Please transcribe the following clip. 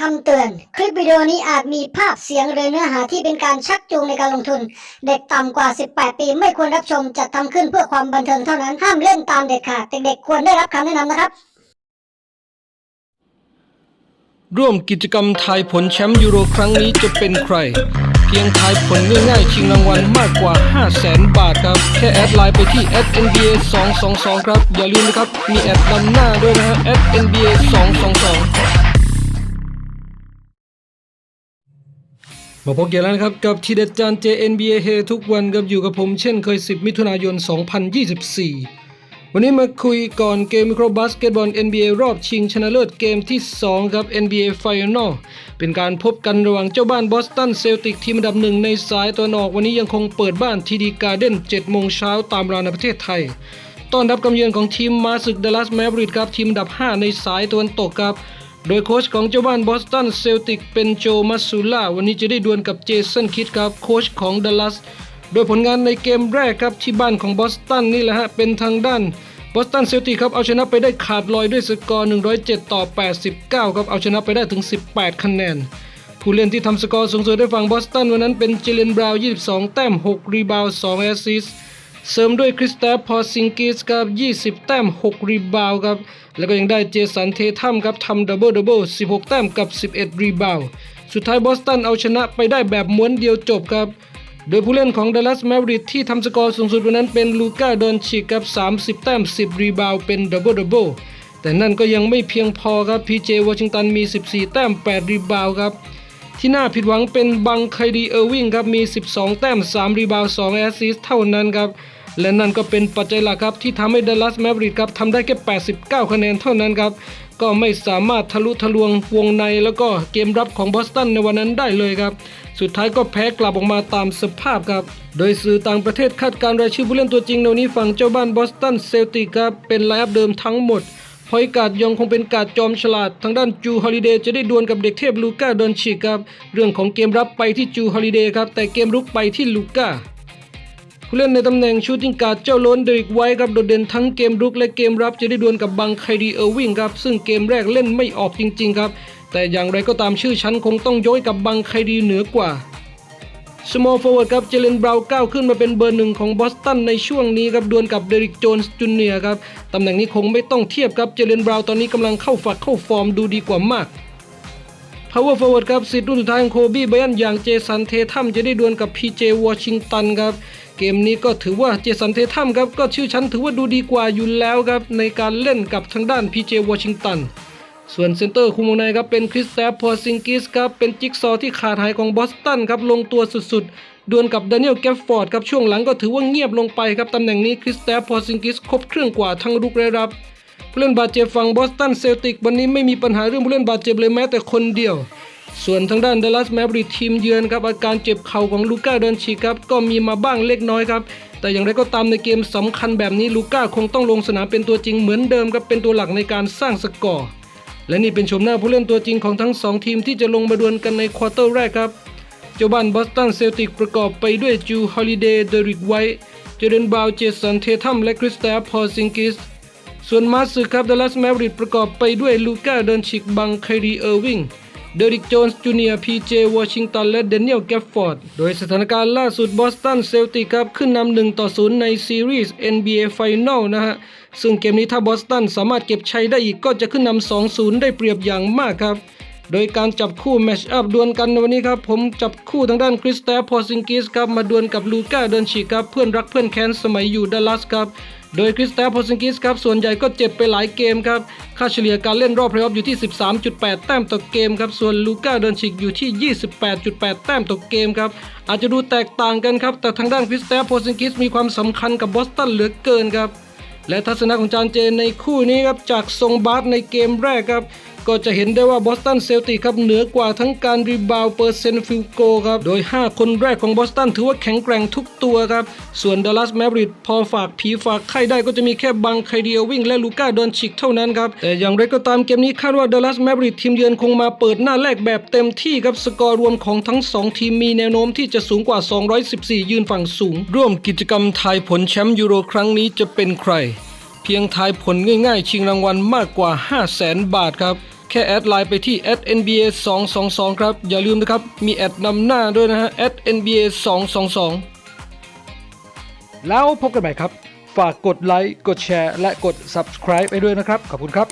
คำเตือน คลิปวิดีโอนี้อาจมีภาพเสียงหรือเนื้อหาที่เป็นการชักจูงในการลงทุน เด็กต่ำกว่า 18 ปีไม่ควรรับชมจัดทำขึ้นเพื่อความบันเทิงเท่านั้น ห้ามเล่นตามเด็ดขาด เด็กๆควรได้รับคำแนะนำนะครับ ร่วมกิจกรรมทายผลแชมป์ยูโรครั้งนี้จะเป็นใคร เพียงทายผลง่ายๆ ชิงรางวัลมากกว่า 5 0 0แสนบาทครับ แค่แอดไลน์ไปที่ @nba 222ครับ อย่าลืมนะครับ มีแอดนำหน้าด้วยนะฮะ @nba 222 มาพบกันแล้วนะครับกับทีเด็ดจาน JNBA เฮทุกวันกับอยู่กับผมเช่นเคย 10 มิถุนายน 2024 วันนี้มาคุยก่อนเกมมิโครบาสเกตบอล NBA รอบชิงชนะเลิศเกมที่ 2 ครับ NBA Final เป็นการพบกันระหว่างเจ้าบ้านบอสตันเซลติกทีมอันดับหนึ่งในสายตะวันอกวันนี้ยังคงเปิดบ้านทีดีการ์เด้น7โมงเช้าตามเวลาในประเทศไทย ต้อนรับกำเยือนของทีมมาศึกดัลลัสแมวริดครับทีมอันดับ 5 ในสายตะวันตกครับ โดยโค้ชของเจ้าบ้านบอสตันเซลติกเป็นโจมัสซูล่าวันนี้จะได้ดวลกับเจสันคิดครับโค้ชของดัลลัสโดยผลงานในเกมแรกครับที่บ้านของบอสตันนี่แหละฮะเป็นทางด้านบอสตันเซลติกครับเอาชนะไปได้ขาดลอยด้วยสกอร์ 107 ต่อ 89 ครับเอาชนะไปได้ถึง 18 คะแนน ผู้เล่นที่ทำสกอร์สูงสุดได้ฝั่งบอสตันวันนั้นเป็นเจเลนบราวน์22 แต้ม 6 รีบาวด์2แอสซิสต์ เสริมด้วยคริสตาฟพอซิงกิสครับ 20 แต้ม 6 รีบาวครับ แล้วก็ยังได้เจสันเททัมครับทำดับเบิลดับเบิล16 แต้มกับ 11 รีบาวสุดท้ายบอสตันเอาชนะไปได้แบบม้วนเดียวจบครับ โดยผู้เล่นของดัลลัสแมวริดที่ทำสกอร์สูงสุดวันนั้นเป็นลูก้าดอนชิกับ 30 แต้ม 10 รีบาวเป็นดับเบิลดับเบิลแต่นั่นก็ยังไม่เพียงพอครับพีเจวอชิงตันมี 14 แต้ม 8 รีบาวครับ ที่น่าผิดหวังเป็นบังไคดีเออร์วิงครับมี 12 แต้ม 3 รีบาว 2 แอสซิสเท่านั้นครับและนั่นก็เป็นปัจจัยหลักครับที่ทำให้ดัลลัสแมวริดครับทำได้แค่ 89 คะแนนเท่านั้นครับ ก็ไม่สามารถทะลุทะลวงวงในแล้วก็เกมรับของบอสตันในวันนั้นได้เลยครับ สุดท้ายก็แพ้กลับออกมาตามสภาพครับ โดยสื่อต่างประเทศคาดการรายชื่อผู้เล่นตัวจริงในวันนี้ฝั่งเจ้าบ้านบอสตันเซลติกครับเป็นไลน์อัพเดิมทั้งหมด พอยกาดยังคงเป็นกาดจอมฉลาด ทางด้านจูฮอลิเดย์จะได้ดวลกับเด็กเทพลูก้าดอนชิกครับ เรื่องของเกมรับไปที่จูฮอลิเดย์ครับ แต่เกมรุกไปที่ลูก้าผู้เล่นในตำแหน่งชูตติ้งการ์ดเจ้าล้นเดริกไว้ครับโดดเด่นทั้งเกมรุกและเกมรับจะได้ดวลกับบังไคดีเออร์วิงครับ ซึ่งเกมแรกเล่นไม่ออกจริง ๆ ครับ แต่อย่างไรก็ตามชื่อชั้นคงต้องย้อยกับบังไคดีเหนือกว่า small forward ครับเจเลนบราวน์ก้าวขึ้นมาเป็นเบอร์หนึ่งของบอสตันในช่วงนี้ครับดวลกับเดริกโจนส์จูเนียร์ครับตำแหน่งนี้คงไม่ต้องเทียบครับเจเลนบราวน์ตอนนี้กำลังเข้าฝักเข้าฟอร์มดูดีกว่ามาก power forward ครับสิทธิ์รุ่นสุดท้ายของโคบี้ไบอันอย่างเจสันเททัมจะได้ดวลกับ PJ วอชิงตันครับเกมนี้ก็ถือว่าเจสันเททัมครับก็ชื่อชั้นถือว่าดูดีกว่าอยู่แล้วครับในการเล่นกับทางด้าน PJ วอชิงตัน ส่วนเซนเตอร์คุมวงในครับเป็นคริสแตฟพอซิงกิสครับเป็นจิ๊กซอที่ขาดหายของบอสตันครับลงตัวสุดๆดวลกับดานิเอลแกฟฟอร์ดครับช่วงหลังก็ถือว่าเงียบลงไปครับตำแหน่งนี้คริสแตฟพอซิงกิสครบเครื่องกว่าทั้งรุกและรับผู้เล่นบาดเจ็บฝั่งบอสตันเซลติกวันนี้ไม่มีปัญหาเรื่องผู้เล่นบาดเจ็บเลยแม้แต่คนเดียว ส่วนทางด้านดัลลัสแมวริทีมเยือนครับอาการเจ็บเข่าของลูก้าเดินชีครับก็มีมาบ้างเล็กน้อยครับแต่อย่างไรก็ตามในเกมสำคัญแบบนี้ลูก้าคงต้องลงสนามเป็นตัวจริงเหมือนเดิมครับเป็นตัวหลักในการสร้างสกอร์ และนี่เป็นชมหน้าผู้เล่นตัวจริงของทั้งสองทีมที่จะลงมาดวลกันในควอเตอร์แรกครับ เจ้าบ้านบอสตันเซลติกประกอบไปด้วยจูฮอลิเดย์เดริกไวท์เจเดนบาวเจสันเททัมและคริสตาฟพอซิงกิส ส่วนมาสสึครับดัลลัสแมริดประกอบไปด้วยลูก้าเดนชิกบังไครีเออร์วิง เดริกโจนส์จูเนียร์พีเจวอชิงตันและเดนิเอลแกฟฟอร์ด โดยสถานการณ์ล่าสุดบอสตันเซลติกครับขึ้นนำ1ต่อ0ในซีรีส์ NBA Final นะฮะ ซึ่งเกมนี้ถ้าบอสตันสามารถเก็บชัยได้อีกก็จะขึ้นนำ2-0ได้เปรียบอย่างมากครับ โดยการจับคู่แมชอัพดวลกันในวันนี้ครับ ผมจับคู่ทางด้านคริสตาฟพอซิงกิสครับมาดวลกับลูก้าเดินชิกครับเพื่อนรักเพื่อนแค้นสมัยอยู่ดัลลัสครับ โดยคริสตาโพซิงกิสครับส่วนใหญ่ก็เจ็บไปหลายเกมครับ ค่าเฉลี่ยการเล่นรอบเพลย์ออฟอยู่ที่ 13.8 แต้มต่อเกมครับ ส่วนลูก้าเดินชิกอยู่ที่ 28.8 แต้มต่อเกมครับ อาจจะดูแตกต่างกันครับ แต่ทางด้านคริสตาโพซิงกิสมีความสำคัญกับบอสตันเหลือเกินครับ และทัศนะของจานเจนในคู่นี้ครับจากทรงบาสในเกมแรกครับ ก็จะเห็นได้ว่าบอสตันเซลติกครับเหนือกว่าทั้งการรีบาวเปอร์เซ็นต์ฟิลโกครับ โดย 5 คนแรกของบอสตันถือว่าแข็งแกร่งทุกตัวครับ ส่วนดัลลัสแมวริดพอฝากผีฝากไข้ได้ก็จะมีแค่บังไคเดียวิ่งและลูก้าดอนชิกเท่านั้นครับ แต่อย่างไรก็ตามเกมนี้คาดว่าดัลลัสแมวริดทีมเยือนคงมาเปิดหน้าแรกแบบเต็มที่ครับสกอร์รวมของทั้ง 2 ทีมมีแนวโน้มที่จะสูงกว่า 214 ยืนฝั่งสูง ร่วมกิจกรรมทายผลแชมป์ยูโรครั้งนี้จะเป็นใคร เพียงทายผลง่ายๆ ชิงรางวัลมากกว่า 5 0 0แสนบาทครับ แค่แอดไลน์ไปที่ @nba 222ครับ อย่าลืมนะครับ มีแอดนำหน้าด้วยนะฮะ @nba 222แล้วพบกันใหม่ครับ ฝากกดไลค์ กดแชร์ และกด subscribe ไปด้วยนะครับ ขอบคุณครับ